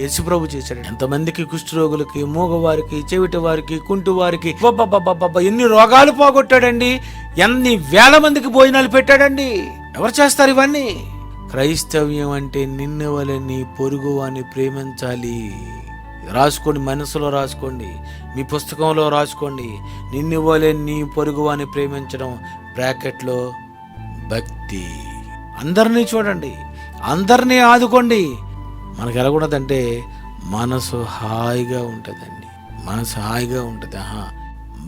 యేసుప్రభు చేశాడు ఎంతమందికి కుష్ఠరోగులకి మూగవారికి చెవిటి వారికి కుంటు వారికి ఎన్ని రోగాలు పోగొట్టాడండి. ఎన్ని వేల మందికి భోజనాలు పెట్టాడండి. ఎవరు చేస్తారు ఇవన్నీ? క్రైస్తవ్యం అంటే నిన్ను వలె నీ పొరుగు అని ప్రేమించాలి రాసుకోండి మనసులో రాసుకోండి మీ పుస్తకంలో రాసుకోండి. నిన్ను వలె నీ పొరుగు అని ప్రేమించడం బ్రాకెట్లో భక్తి. అందరినీ చూడండి అందరినీ ఆదుకోండి. మనకు ఎలా మనసు హాయిగా ఉంటుందండి. మనసు హాయిగా ఉంటుంది. ఆహా.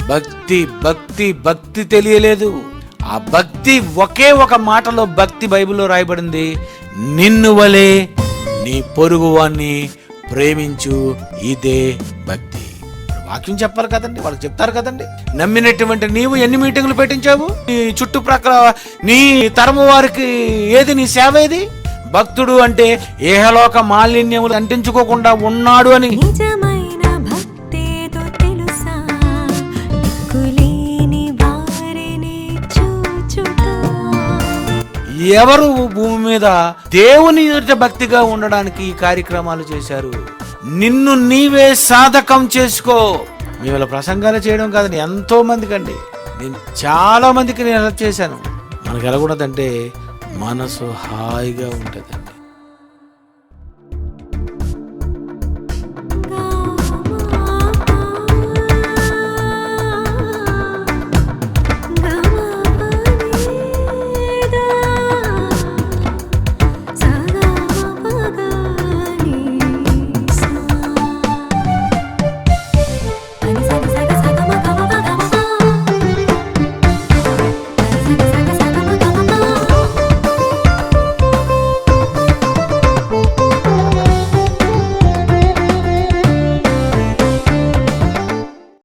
భక్తి భక్తి భక్తి తెలియలేదు. ఆ భక్తి ఒకే ఒక మాటలో భక్తి బైబిల్లో రాయబడింది. నిన్ను వలే నీ పొరుగువాన్ని ప్రేమించు ఇదే భక్తి. వాక్యం చెప్పాలి కదండి వాళ్ళకి చెప్తారు కదండి. నమ్మినటువంటి నీవు ఎన్ని మీటింగులు పెట్టించావు? నీ చుట్టుప్రక్కల నీ తరము వారికి ఏది నీ సేవ ఏది? భక్తుడు అంటే ఏహలోక మాలిన్యములు అంటించుకోకుండా ఉన్నాడు అని. ఎవరు భూమి మీద దేవుని ఎదుట భక్తిగా ఉండడానికి ఈ కార్యక్రమాలు చేశారు? నిన్ను నీవే సాధకం చేసుకో. మీ వాళ్ళ ప్రసంగాలు చేయడం కాదండి ఎంతో మందికి అండి. నేను చాలా మందికి నేను హెల్ప్ చేశాను. మనకు ఎలా ఉండదంటే మనసు హాయిగా ఉంటుంది.